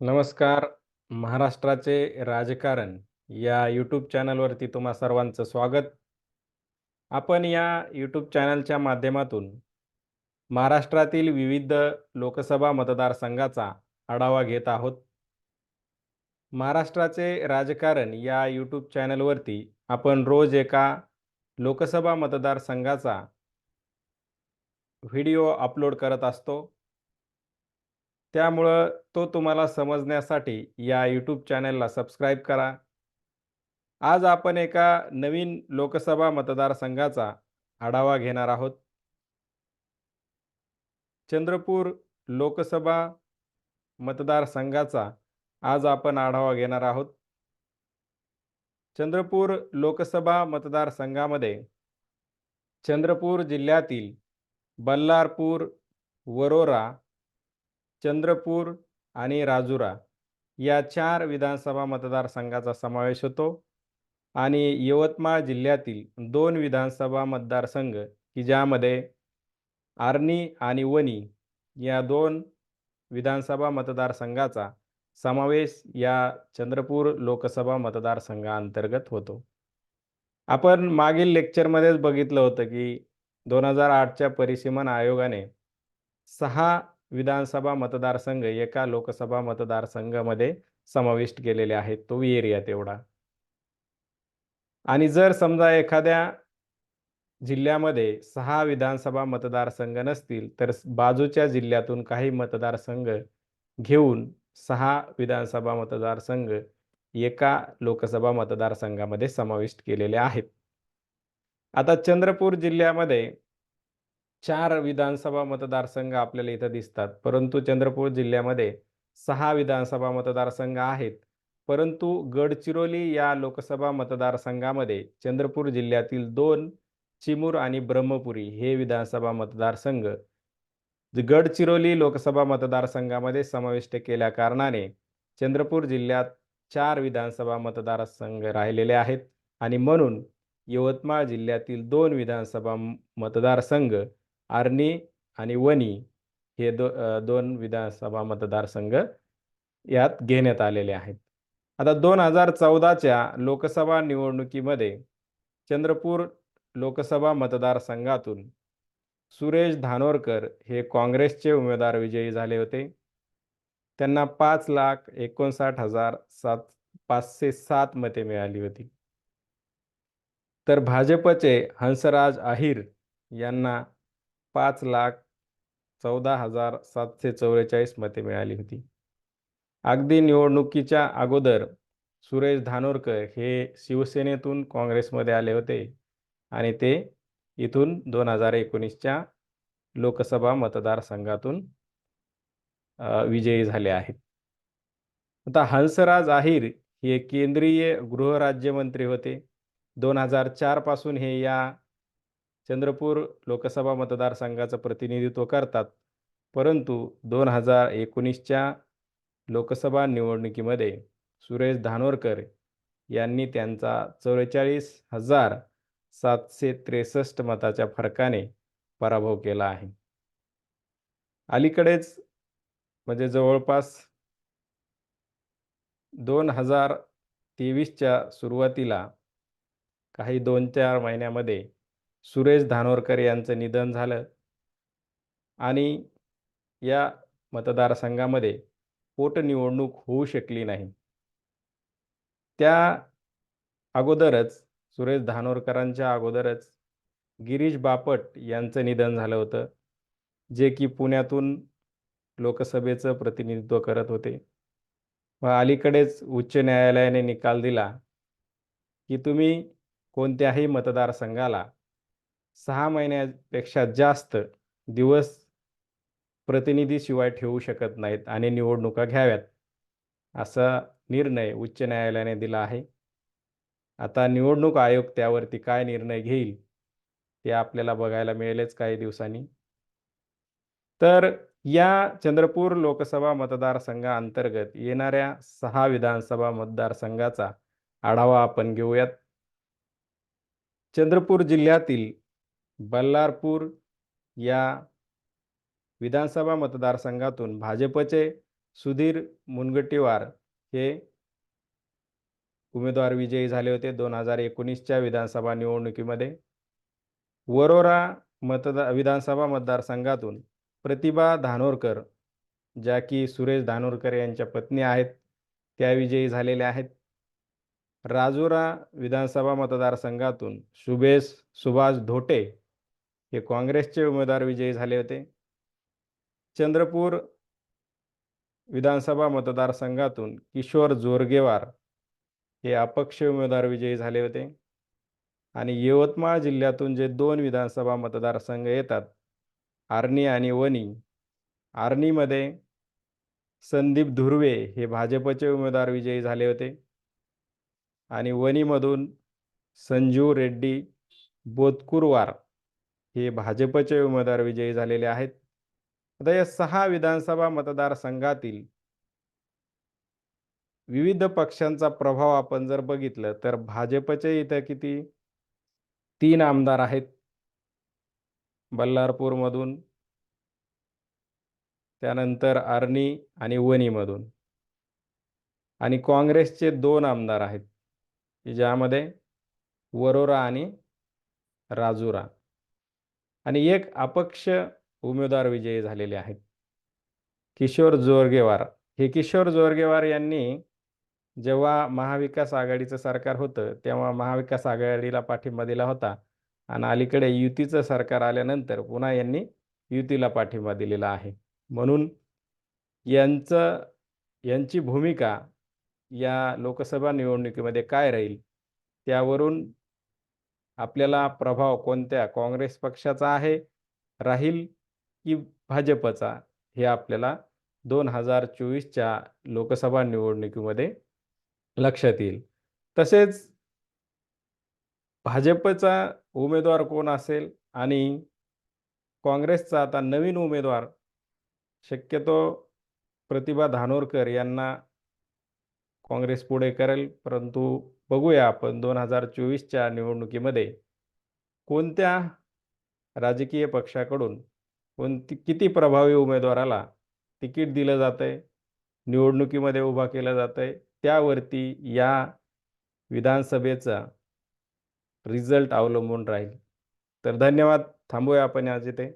नमस्कार. महाराष्ट्राचे राजकारण या यूट्यूब चॅनलवरती तुम्हा सर्वांचं स्वागत. आपण या यूट्यूब चॅनलच्या माध्यमातून महाराष्ट्रातील विविध लोकसभा मतदारसंघाचा आढावा घेत आहोत. महाराष्ट्राचे राजकारण या यूट्यूब चॅनलवरती आपण रोज एका लोकसभा मतदारसंघाचा व्हिडिओ अपलोड करत असतो. त्यामुळं तो तुम्हाला समजण्यासाठी या यूट्यूब चॅनलला सबस्क्राईब करा. आज आपण एका नवीन लोकसभा मतदारसंघाचा आढावा घेणार आहोत. चंद्रपूर लोकसभा मतदारसंघाचा आज आपण आढावा घेणार आहोत. चंद्रपूर लोकसभा मतदारसंघामध्ये चंद्रपूर जिल्ह्यातील बल्लारपूर, वरोरा, चंद्रपूर आणि राजुरा या चार विधानसभा मतदारसंघाचा समावेश होतो आणि यवतमाळ जिल्ह्यातील दोन विधानसभा मतदारसंघ की ज्यामध्ये आर्णी आणि वणी या दोन विधानसभा मतदारसंघाचा समावेश या चंद्रपूर लोकसभा मतदारसंघाअंतर्गत होतो. आपण मागील लेक्चरमध्येच बघितलं होतं की दोन हजार आठच्या परिसीमन आयोगाने सहा विधानसभा मतदारसंघ एका लोकसभा मतदारसंघामध्ये समाविष्ट केलेले आहेत. तो एरिया तेवढा. आणि जर समजा एखाद्या जिल्ह्यामध्ये सहा विधानसभा मतदारसंघ नसतील, तर बाजूच्या जिल्ह्यातून काही मतदारसंघ घेऊन सहा विधानसभा मतदारसंघ एका लोकसभा मतदारसंघामध्ये समाविष्ट केलेले आहेत. आता चंद्रपूर जिल्ह्यामध्ये चार विधानसभा मतदारसंघ आपल्याला इथं दिसतात. परंतु चंद्रपूर जिल्ह्यामध्ये सहा विधानसभा मतदारसंघ आहेत. परंतु गडचिरोली या लोकसभा मतदारसंघामध्ये चंद्रपूर जिल्ह्यातील दोन चिमूर आणि ब्रह्मपुरी हे विधानसभा मतदारसंघ गडचिरोली लोकसभा मतदारसंघामध्ये समाविष्ट केल्या कारणाने चंद्रपूर जिल्ह्यात चार विधानसभा मतदारसंघ राहिलेले आहेत आणि म्हणून यवतमाळ जिल्ह्यातील दोन विधानसभा मतदारसंघ आर्णी आणि वणी हे दो दोन विधानसभा मतदारसंघ यात घेण्यात आलेले आहेत. आता दोन हजार चौदाच्या लोकसभा निवडणुकीमध्ये चंद्रपूर लोकसभा मतदारसंघातून सुरेश धानोरकर हे काँग्रेसचे उमेदवार विजयी झाले होते. त्यांना पाच लाख एकोणसाठ हजार सात पाचशे सात मते मिळाली होती. तर भाजपचे हंसराज अहिर यांना पाच लाख चौदा हजार सातशे चौवेचाळीस मते मिळाली होती. अगदी निवडणुकीच्या अगोदर सुरेश धानोरकर हे शिवसेनेतून काँग्रेसमध्ये आले होते आणि ते इथून दोन हजार एकोणीसच्या लोकसभा मतदारसंघातून विजयी झाले आहेत. आता हंसराज आहिर हे केंद्रीय गृहराज्यमंत्री होते. दोन हजार चारपासून हे या चंद्रपूर लोकसभा मतदारसंघाचं प्रतिनिधित्व करतात. परंतु दोन हजार एकोणीसच्या लोकसभा निवडणुकीमध्ये सुरेश धानोरकर यांनी त्यांचा चव्वेचाळीस हजार सातशे त्रेसष्ट मताच्या फरकाने पराभव केला आहे. अलीकडेच म्हणजे जवळपास दोन हजार तेवीसच्या सुरुवातीला काही दोन चार महिन्यामध्ये सुरेश धानोरकर यांचं निधन झालं आणि या मतदारसंघामध्ये पोटनिवडणूक होऊ शकली नाही. त्या अगोदरच सुरेश धानोरकरांच्या अगोदरच गिरीश बापट यांचं निधन झालं होतं. जे की पुण्यातून लोकसभेचं प्रतिनिधित्व करत होते. व अलीकडेच उच्च न्यायालयाने निकाल दिला, की तुम्ही कोणत्याही मतदारसंघाला सहा महिन्यापेक्षा जास्त दिवस प्रतिनिधीशिवाय ठेवू शकत नाहीत आणि निवडणुका घ्याव्यात. असा निर्णय उच्च न्यायालयाने दिला आहे. आता निवडणूक आयोग त्यावरती काय निर्णय घेईल, ते आपल्याला बघायला मिळेलच काही दिवसांनी. तर या चंद्रपूर लोकसभा मतदारसंघाअंतर्गत येणाऱ्या सहा विधानसभा मतदारसंघाचा आढावा आपण घेऊयात. चंद्रपूर जिल्ह्यातील बल्लारपूर या विधानसभा मतदारसंघातून भाजपचे सुधीर मुनगटीवार हे उमेदवार विजयी झाले होते दोन हजार एकोणीसच्या विधानसभा निवडणुकीमध्ये. वरोरा मतदा विधानसभा मतदारसंघातून प्रतिभा धानोरकर ज्या की सुरेश धानोरकर यांच्या पत्नी आहेत त्या विजयी झालेल्या आहेत. राजुरा विधानसभा मतदारसंघातून शुभेश सुभाष धोटे हे काँग्रेसचे उमेदवार विजयी झाले होते. चंद्रपूर विधानसभा मतदारसंघातून किशोर जोरगेवार हे अपक्ष उमेदवार विजयी झाले होते. आणि यवतमाळ जिल्ह्यातून जे दोन विधानसभा मतदारसंघ येतात आर्णी आणि वणी आर्णीमध्ये संदीप धुर्वे हे भाजपचे उमेदवार विजयी झाले होते. आणि वणीमधून संजू रेड्डी बोतकुरवार हे भाजपचे उमेदवार विजयी झालेले आहेत. आता या सहा विधानसभा मतदारसंघातील विविध पक्षांचा प्रभाव आपण जर बघितलं तर भाजपचे इथं किती? तीन आमदार आहेत. बल्लारपूरमधून त्यानंतर आर्णी आणि वणीमधून. आणि काँग्रेसचे दोन आमदार आहेत की ज्यामध्ये वरोरा आणि राजुरा. आणि एक अपक्ष उमेदवार विजयी झालेले आहेत. किशोर जोरगेवार. हे किशोर जोरगेवार यांनी जेव्हा महाविकास आघाडीचं सरकार होतं तेव्हा महाविकास आघाडीला पाठिंबा दिला होता आणि अलीकडे युतीचं सरकार आल्यानंतर पुन्हा यांनी युतीला पाठिंबा दिलेला आहे. म्हणून यांचं यांची भूमिका या लोकसभा निवडणुकीमध्ये काय राहील त्यावरून आपल्याला प्रभाव कोणत्या काँग्रेस पक्षाचा आहे? राहील की भाजपचा? हे आपल्याला दोन हजार चोवीसच्या लोकसभा निवडणुकीमध्ये लक्षात येईल. तसेच भाजपचा उमेदवार कोण असेल आणि काँग्रेसचा आता नवीन उमेदवार शक्यतो प्रतिभा धानोरकर यांना काँग्रेस पुढे करेल परंतु बघूया आपण दोन हजार चोवीसच्या निवडणुकीमध्ये कोणत्या राजकीय पक्षाकडून कोणती किती प्रभावी उमेदवाराला तिकीट दिलं जातं आहे निवडणुकीमध्ये उभा केलं जातं आहे त्यावरती या विधानसभेचा रिझल्ट अवलंबून राहील. तर धन्यवाद थांबूया आपण आज इथे.